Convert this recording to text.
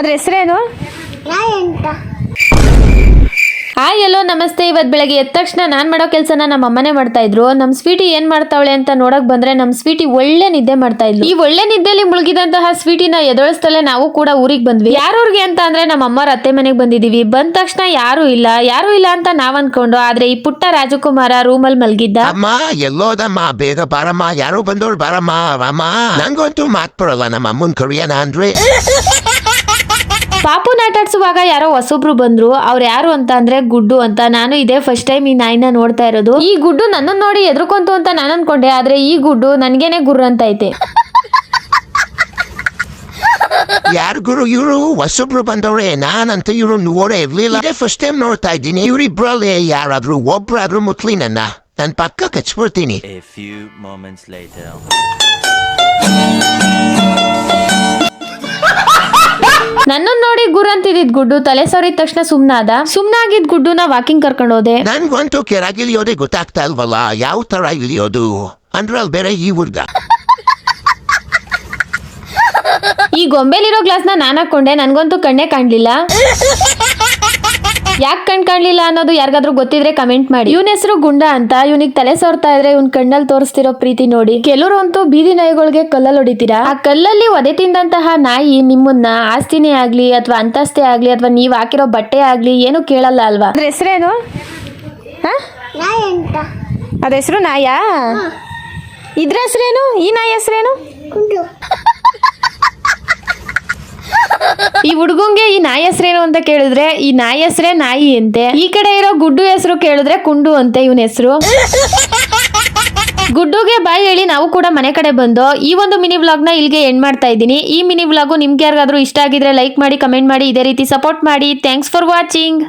ಅದ್ರ ಹೆಸರೇನು? ಹಾಯ್ ಎಲ್ಲೋ ನಮಸ್ತೆ. ಇವತ್ತು ಬೆಳಗ್ಗೆ ಎದ್ದ ತಕ್ಷಣ ನಾನು ಮಾಡೋ ಕೆಲಸನ ನಮ್ಮ ಅಮ್ಮನೆ ಮಾಡ್ತಾ ಇದ್ರು. ನಮ್ಮ ಸ್ವೀಟಿ ಏನ್ ಮಾಡ್ತಾವಳೆ ಅಂತ ನೋಡಕ್ ಬಂದ್ರೆ ನಮ್ಮ ಸ್ವೀಟಿ ಒಳ್ಳೆ ನಿದ್ದೆ ಮಾಡ್ತಾ ಇದ್ಲು. ಈ ಒಳ್ಳೆ ನಿದ್ದೆಲಿ ಮುಳುಗಿದಂತಹ ಸ್ವೀಟಿನ ಎದೊಳಿಸ್ತಲೇ ನಾವು ಕೂಡ ಊರಿಗೆ ಬಂದ್ವಿ. ಯಾರೂರ್ಗೆ ಅಂತ ಅಂದ್ರೆ ನಮ್ಮ ಅಮ್ಮವ್ರ ಅತ್ತೆ ಮನೆಗೆ ಬಂದಿದೀವಿ. ಬಂದ ತಕ್ಷಣ ಯಾರು ಇಲ್ಲ. ಯಾರು ಇಲ್ಲ ಅಂತ ನಾವ್ ಅನ್ಕೊಂಡು ಆದ್ರೆ ಈ ಪುಟ್ಟ ರಾಜಕುಮಾರ ರೂಮಲ್ಲಿ ಮಲ್ಗಿದ್ದ. ಅಮ್ಮ ಎಲ್ಲೋದಮ್ಮ. ಬೇಗ ಬಾರಮ್ಮ. ಯಾರು ಬಂದೋಳು ಬಾರಮ್ಮ. ಅಮ್ಮ ನಂಗಂತೂ ಮಾತ್ ಬರಲ್ಲ. ನಮ್ಮ ಅಮ್ಮನ್ ಕರಿಯನ ಅಂದ್ರೆ. ಪಾಪು ನಾಟಾಡ್ಸುವಾಗ ಯಾರೋ ಹೊಸೊಬ್ರು ಬಂದ್ರು ಅವ್ರು ಯಾರು ಅಂತ ಅಂದ್ರೆ ಗುಡ್ಡು ಅಂತ. ನಾನು ಇದೇ ಫಸ್ಟ್ ಟೈಮ್ ಈ ನಾಯಿನ ನೋಡ್ತಾ ಇರೋದು. ಈ ಗುಡ್ಡು ನನ್ನನ್ನು ನೋಡಿ ಎದ್ರುಕೊಂತು ಅಂತ ನಾನು ಅನ್ಕೊಂಡೆ ಆದ್ರೆ ಈ ಗುಡ್ಡು ನನ್ಗೇನೆ ಗುರು ಅಂತ ಐತೆ. ಯಾರು ಗುರು? ಇವರು ಹೊಸಬ್ರು ಬಂದವ್ರೆ. ನಾನಂತ ಇವ್ರು ನೋಡೇ ಇರ್ಲಿಲ್ಲ. ಇದೇ ಫಸ್ಟ್ ಟೈಮ್ ನೋಡ್ತಾ ಇದ್ದೀನಿ. ಇವ್ರಿಬ್ರಲ್ಲಿ ಯಾರಾದ್ರೂ ಒಬ್ರಾದ್ರೂ ಮುಟ್ಲಿ ನನ್ನ ನನ್ ಪಕ್ಕ ಕಚ್ಬಿಡ್ತೀನಿ. A few moments later. ನನ್ನನ್ನು ನೋಡಿ ಗುರ್ ಅಂತಿದ್ದ ಗುಡ್ಡು ತಲೆ ಸವರಿದ ತಕ್ಷಣ ಸುಮ್ನಾದ. ಸುಮ್ನಾಗಿದ್ ಗುಡ್ಡುನ ವಾಕಿಂಗ್ ಕರ್ಕೊಂಡು ಹೋದೆ. ನನ್ಗಂತೂ ಕೆಳಗಿಳಿಯೋದೇ ಗೊತ್ತಾಗ್ತಾ ಇಲ್ವಲ್ಲ? ಯಾವ ತರ ಇಳಿಯೋದು? ಅಂದ್ರಲ್ಲಿ ಬೇರೆ ಈ ಹುಡ್ಗ. ಈ ಗೊಂಬೆಲಿರೋ ಗ್ಲಾಸ್ನ ನಾನು ಹಾಕೊಂಡೆ ನನ್ಗಂತೂ ಕಣ್ಣೇ ಕಾಣ್ಲಿಲ್ಲ. ಯಾಕೆ ಕಣ್ ಕಾಣ್ಲಿಲ್ಲ ಅನ್ನೋದು ಯಾರಿಗಾದ್ರೂ ಗೊತ್ತಿದ್ರೆ ಕಮೆಂಟ್ ಮಾಡಿ. ಇವನ್ ಹೆಸರು ಗುಂಡ ಅಂತ ಇವನಿಗೆ ತಲೆ ಸೋರ್ತಾ ಇದ್ರೆ ಇವನ್ ಕಣ್ಣಲ್ಲಿ ತೋರಿಸ್ತಿರೋ ಪ್ರೀತಿ ನೋಡಿ. ಕೆಲವರು ಅಂತೂ ಬೀದಿ ನಾಯಿಗಳಿಗೆ ಕಲ್ಲಲ್ಲಿ ಹೊಡಿತೀರಾ? ಆ ಕಲ್ಲಲ್ಲಿ ಒದೆ ತಿಂದಂತಹ ನಾಯಿ ನಿಮ್ಮನ್ನ ಆಸ್ತಿನೇ ಆಗ್ಲಿ ಅಥವಾ ಅಂತಸ್ತೆ ಆಗ್ಲಿ ಅಥವಾ ನೀವ್ ಹಾಕಿರೋ ಬಟ್ಟೆ ಆಗ್ಲಿ ಏನು ಕೇಳಲ್ಲ ಅಲ್ವಾ? ಅದ್ರ ಹೆಸರೇನು? ನಾಯಿ ಅಂತ. ಅದ್ರ ಹೆಸರು ನಾಯಾ? ಇದ್ರ ಹೆಸರೇನು? ಈ ನಾಯಿ ಹೆಸರೇನು? ಈ ಹುಡುಗಂಗೆ ಈ ನಾಯಿ ಹೆಸರೇನು ಅಂತ ಕೇಳಿದ್ರೆ, ಈ ನಾಯಿ ಹೆಸರೇ ನಾಯಿ ಅಂತೆ. ಈ ಕಡೆ ಇರೋ ಗುಡ್ಡು ಹೆಸರು ಕೇಳಿದ್ರೆ ಕುಂಡು ಅಂತೆ ಇವನ ಹೆಸರು. ಗುಡ್ಡುಗೆ ಬಾಯ್ ಹೇಳಿ ನಾವು ಕೂಡ ಮನೆ ಕಡೆ ಬಂದು, ಈ ಒಂದು ಮಿನಿ ವ್ಲಾಗ್ನ ಇಲ್ಲಿಗೆ ಎಂಡ್ ಮಾಡ್ತಾ ಇದ್ದೀನಿ. ಈ ಮಿನಿ ವ್ಲಾಗು ನಿಮ್ಗೆ ಯಾರಿಗಾದ್ರೂ ಇಷ್ಟ ಆಗಿದ್ರೆ ಲೈಕ್ ಮಾಡಿ ಕಮೆಂಟ್ ಮಾಡಿ, ಇದೇ ರೀತಿ ಸಪೋರ್ಟ್ ಮಾಡಿ. Thanks for watching